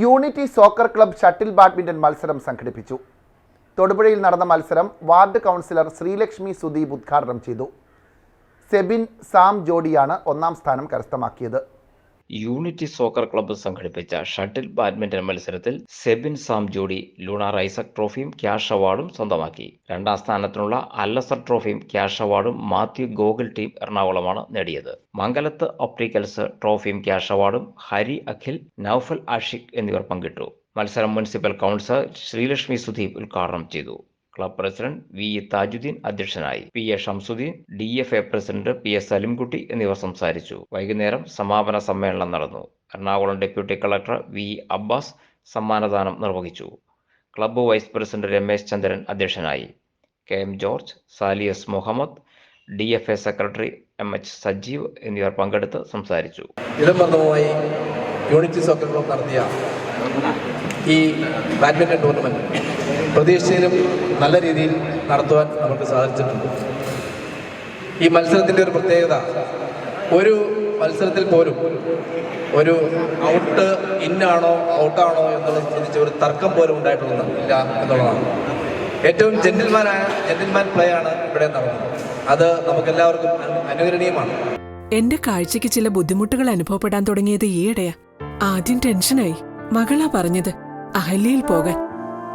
Unity Soccer Club shuttle badminton മത്സരം സംഘടിപ്പിച്ചു. തൊടുപുഴയിൽ നടന്ന മത്സരം വാർഡ് കൗൺസിലർ ശ്രീലക്ഷ്മി സുദീപ് ഉദ്ഘാടനം ചെയ്തു. സെബിൻ സാം ജോഡിയാണ് ഒന്നാം സ്ഥാനം കരസ്ഥമാക്കിയത്. യൂണിറ്റി സോക്കർ ക്ലബ്ബ് സംഘടിപ്പിച്ച ഷട്ടിൽ ബാഡ്മിന്റൺ മത്സരത്തിൽ സെബിൻ സാം ജോഡി ലൂണാർ ഐസക് ട്രോഫിയും ക്യാഷ് അവാർഡും സ്വന്തമാക്കി. രണ്ടാം സ്ഥാനത്തിനുള്ള അല്ലസർ ട്രോഫിയും ക്യാഷ് അവാർഡും മാത്യു ഗോകുൽ ടീം എറണാകുളമാണ് നേടിയത്. മംഗലത്ത് ഒപ്റ്റിക്കൽസ് ട്രോഫിയും ക്യാഷ് അവാർഡും ഹരി അഖിൽ നൌഫൽ ആഷിഖ് എന്നിവർ പങ്കിട്ടു. മത്സരം മുനിസിപ്പൽ കൗൺസിലർ ശ്രീലക്ഷ്മി സുധീപ് ഉദ്ഘാടനം ചെയ്തു. Club president V. താജുദ്ദീൻ അധ്യക്ഷനായി. P. A. Shamsuddin D. F. A. President P. S. Salimkutty എന്നിവർ സംസാരിച്ചു. വൈകുന്നേരം സമാപന സമ്മേളനം നടന്നു. Ernakulam deputy collector V. Abbas സമ്മാനദാനം നിർവഹിച്ചു. Club vice president Ramesh Chandran അധ്യക്ഷനായി. K. M. George Saliyas Muhammad D. F. A. Secretary M. H. Sajeev എന്നിവർ പങ്കെടുത്ത് സംസാരിച്ചു. ഇടംബന്ധവുമായി സോക്കർ ക്ലബ് നടത്തിയ ഈ ബാഡ്മിന്റൺ ടൂർണമെന്റ് പ്രതീക്ഷയിലും നല്ല രീതിയിൽ നടത്തുവാൻ നമുക്ക് സാധിച്ചിട്ടുണ്ട്. ഈ മത്സരത്തിന്റെ ഒരു പ്രത്യേകത ഒരു മത്സരത്തിൽ പോലും ഒരു ഔട്ട് ഇന്നാണോ ഔട്ടാണോ എന്നുള്ളത് സംബന്ധിച്ച് ഒരു തർക്കം പോലും ഉണ്ടായിട്ടുള്ള എന്നുള്ളതാണ്. ഏറ്റവും ജെന്റിൽമാനായ ജെന്റിൽമാൻ പ്ലേ ആണ് ഇവിടെ നടന്നത്. അത് നമുക്കെല്ലാവർക്കും എല്ലാവർക്കും അനുകരണീയമാണ്. എന്റെ കാഴ്ചക്ക് ചില ബുദ്ധിമുട്ടുകൾ അനുഭവപ്പെടാൻ തുടങ്ങിയത് ഈയിടെയാ. ആദ്യം ടെൻഷനായി. മകളാ പറഞ്ഞത് അഹല്യയിൽ പോകാൻ.